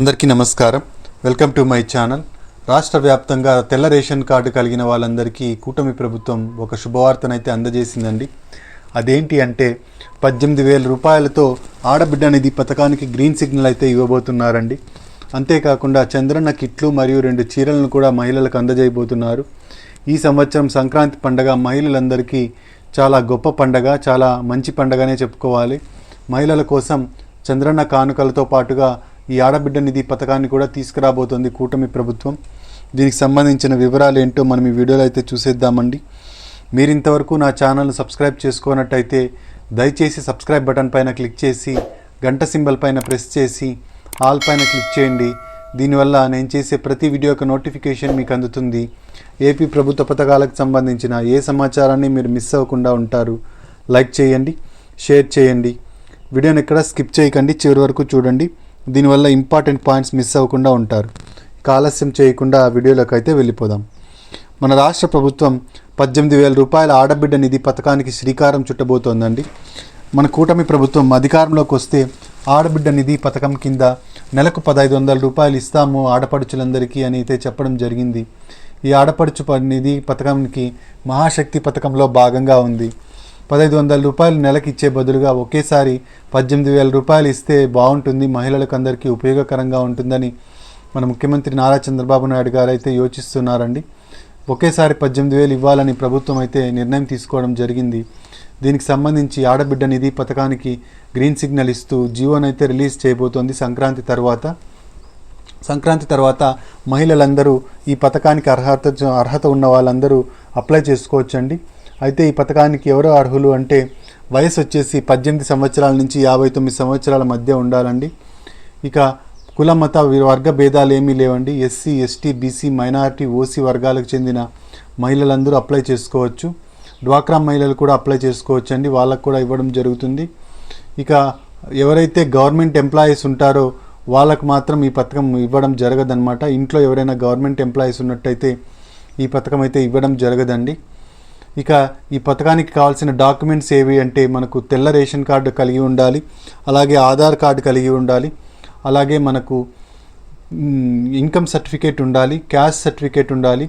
అందరికీ నమస్కారం. Welcome to my channel. రాష్ట్ర వ్యాప్తంగా తెల్ల రేషన్ కార్డు కలిగిన వాళ్ళందరికీ కూటమి ప్రభుత్వం ఒక శుభవార్తనైతే అందజేసిందండి. అదేంటి అంటే పద్దెనిమిది వేల రూపాయలతో ఆడబిడ్డ నిధి పథకానికి గ్రీన్ సిగ్నల్ అయితే ఇవ్వబోతున్నారండి. అంతేకాకుండా చంద్రన్న కిట్లు మరియు రెండు చీరలను కూడా మహిళలకు అందజేయబోతున్నారు. ఈ సంవత్సరం సంక్రాంతి పండగ మహిళలందరికీ చాలా గొప్ప పండగ చాలా మంచి పండగనే చెప్పుకోవాలి. మహిళల కోసం చంద్రన్న కానుకలతో పాటుగా ఈ ఆడబిడ్డ నిధి పథకాన్ని కూడా తీసుకురాబోతోంది కూటమి ప్రభుత్వం. దీనికి సంబంధించిన వివరాలు ఏంటో మనం ఈ వీడియోలో అయితే చూసేద్దామండి. మీరు ఇంతవరకు నా ఛానల్ను సబ్స్క్రైబ్ చేసుకున్నట్టయితే దయచేసి సబ్స్క్రైబ్ బటన్ పైన క్లిక్ చేసి గంట సింబల్ పైన ప్రెస్ చేసి ఆల్ పైన క్లిక్ చేయండి. దీనివల్ల నేను చేసే ప్రతి వీడియో యొక్క నోటిఫికేషన్ మీకు అందుతుంది. ఏపీ ప్రభుత్వ పథకాలకు సంబంధించిన ఏ సమాచారాన్ని మీరు మిస్ అవ్వకుండా ఉంటారు లైక్ చేయండి షేర్ చేయండి. వీడియోని ఎక్కడ స్కిప్ చేయకండి చివరి వరకు చూడండి. దీనివల్ల ఇంపార్టెంట్ పాయింట్స్ మిస్ అవ్వకుండా ఉంటారు. ఆలస్యం చేయకుండా ఆ వీడియోలోకి అయితే వెళ్ళిపోదాం. మన రాష్ట్ర ప్రభుత్వం పద్దెనిమిది వేల రూపాయల ఆడబిడ్డ నిధి పథకానికి శ్రీకారం చుట్టబోతోందండి. మన కూటమి ప్రభుత్వం అధికారంలోకి వస్తే ఆడబిడ్డ నిధి పథకం కింద నెలకు పదహైదు వందల రూపాయలు ఇస్తాము ఆడపడుచులందరికీ అని అయితే చెప్పడం జరిగింది. ఈ ఆడపడుచు నిధి పథకానికి మహాశక్తి పథకంలో భాగంగా ఉంది. పదహైదు వందల రూపాయలు నెలకి ఇచ్చే బదులుగా ఒకేసారి పద్దెనిమిది వేల రూపాయలు ఇస్తే బాగుంటుంది మహిళలకు అందరికీ ఉపయోగకరంగా ఉంటుందని మన ముఖ్యమంత్రి నారా చంద్రబాబు నాయుడు గారు అయితే యోచిస్తున్నారండి. ఒకేసారి పద్దెనిమిది వేలు ఇవ్వాలని ప్రభుత్వం అయితే నిర్ణయం తీసుకోవడం జరిగింది. దీనికి సంబంధించి ఆడబిడ్డ నిధి పథకానికి గ్రీన్ సిగ్నల్ ఇస్తూ జీవోనైతే రిలీజ్ చేయబోతోంది. సంక్రాంతి తర్వాత సంక్రాంతి తర్వాత మహిళలందరూ ఈ పథకానికి అర్హత అర్హత ఉన్న వాళ్ళందరూ అప్లై చేసుకోవచ్చండి. అయితే ఈ పథకానికి ఎవరు అర్హులు అంటే వయసు వచ్చేసి పద్దెనిమిది సంవత్సరాల నుంచి యాభై తొమ్మిది సంవత్సరాల మధ్య ఉండాలండి. ఇక కుల మత వర్గ భేదాలు ఏమీ లేవండి. SC ST BC minority OC వర్గాలకు చెందిన మహిళలందరూ అప్లై చేసుకోవచ్చు. డ్వాక్రా మహిళలు కూడా అప్లై చేసుకోవచ్చు అండి వాళ్ళకు కూడా ఇవ్వడం జరుగుతుంది. ఇక ఎవరైతే గవర్నమెంట్ ఎంప్లాయీస్ ఉంటారో వాళ్ళకు మాత్రం ఈ పథకం ఇవ్వడం జరగదన్నమాట. ఇంట్లో ఎవరైనా గవర్నమెంట్ ఎంప్లాయీస్ ఉన్నట్టయితే ఈ పథకం అయితే ఇవ్వడం జరగదండి. ఇక ఈ పథకానికి కావాల్సిన డాక్యుమెంట్స్ ఏవి అంటే మనకు తెల్ల రేషన్ కార్డు కలిగి ఉండాలి అలాగే ఆధార్ కార్డు కలిగి ఉండాలి అలాగే మనకు ఇన్కమ్ సర్టిఫికేట్ ఉండాలి క్యాష్ సర్టిఫికేట్ ఉండాలి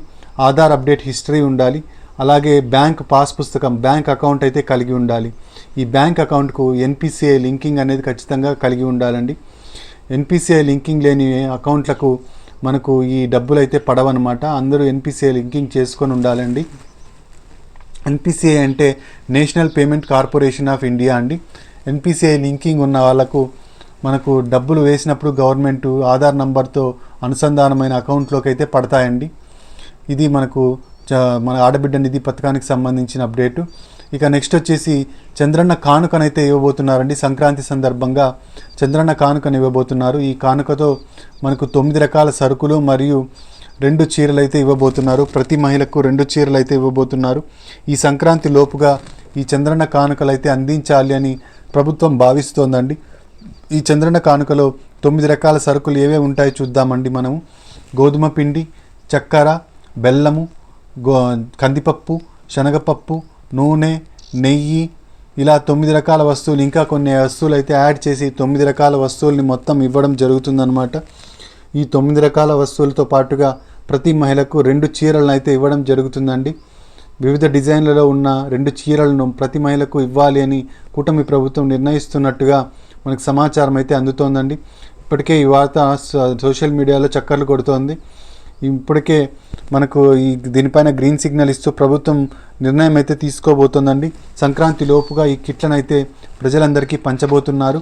ఆధార్ అప్డేట్ హిస్టరీ ఉండాలి అలాగే బ్యాంక్ పాస్ పుస్తకం బ్యాంక్ అకౌంట్ అయితే కలిగి ఉండాలి. ఈ బ్యాంక్ అకౌంట్కు ఎన్పిసిఐ లింకింగ్ అనేది ఖచ్చితంగా కలిగి ఉండాలండి. ఎన్పిసిఐ లింకింగ్ లేని అకౌంట్లకు మనకు ఈ డబ్బులు అయితే పడవన్నమాట. అందరూ ఎన్పిసిఐ లింకింగ్ చేసుకొని ఉండాలండి. ఎన్పిసిఐ అంటే National Payment Corporation of India అండి. ఎన్పిసిఐ లింకింగ్ ఉన్న వాళ్ళకు మనకు డబ్బులు వేసినప్పుడు గవర్నమెంట్ ఆధార్ నంబర్తో అనుసంధానమైన అకౌంట్లోకి అయితే పడతాయండి. ఇది మనకు చ- మన ఆడబిడ్డ నిధి పథకానికి సంబంధించిన అప్డేటు. ఇక నెక్స్ట్ వచ్చేసి చంద్రన్న కానుకనైతే ఇవ్వబోతున్నారండి. సంక్రాంతి సందర్భంగా చంద్రన్న కానుకను ఇవ్వబోతున్నారు. ఈ కానుకతో మనకు తొమ్మిది రకాల సరుకులు మరియు రెండు చీరలు అయితే ఇవ్వబోతున్నారు. ప్రతి మహిళకు రెండు చీరలు అయితే ఇవ్వబోతున్నారు. ఈ సంక్రాంతి లోపుగా ఈ చంద్రన్న కానుకలు అయితే అందించాలి అని ప్రభుత్వం భావిస్తోందండి. ఈ చంద్రన్న కానుకలో తొమ్మిది రకాల సరుకులు ఏవే ఉంటాయో చూద్దామండి మనము. గోధుమ పిండి చక్కెర బెల్లము గో కందిపప్పు శనగపప్పు నూనె నెయ్యి ఇలా తొమ్మిది రకాల వస్తువులు ఇంకా కొన్ని వస్తువులు అయితే యాడ్ చేసి తొమ్మిది రకాల వస్తువుల్ని మొత్తం ఇవ్వడం జరుగుతుందన్నమాట. ఈ తొమ్మిది రకాల వస్తువులతో పాటుగా ప్రతి మహిళకు రెండు చీరలను అయితే ఇవ్వడం జరుగుతుందండి. వివిధ డిజైన్లలో ఉన్న రెండు చీరలను ప్రతి మహిళకు ఇవ్వాలి అని కూటమి ప్రభుత్వం నిర్ణయిస్తున్నట్టుగా మనకు సమాచారం అయితే అందుతోందండి. ఇప్పటికే ఈ వార్త సోషల్ మీడియాలో చక్కర్లు కొడుతోంది. ఇప్పటికే మనకు ఈ దీనిపైన గ్రీన్ సిగ్నల్ ఇస్తూ ప్రభుత్వం నిర్ణయం అయితే తీసుకోబోతోందండి. సంక్రాంతి లోపుగా ఈ కిట్లను అయితే ప్రజలందరికీ పంచబోతున్నారు.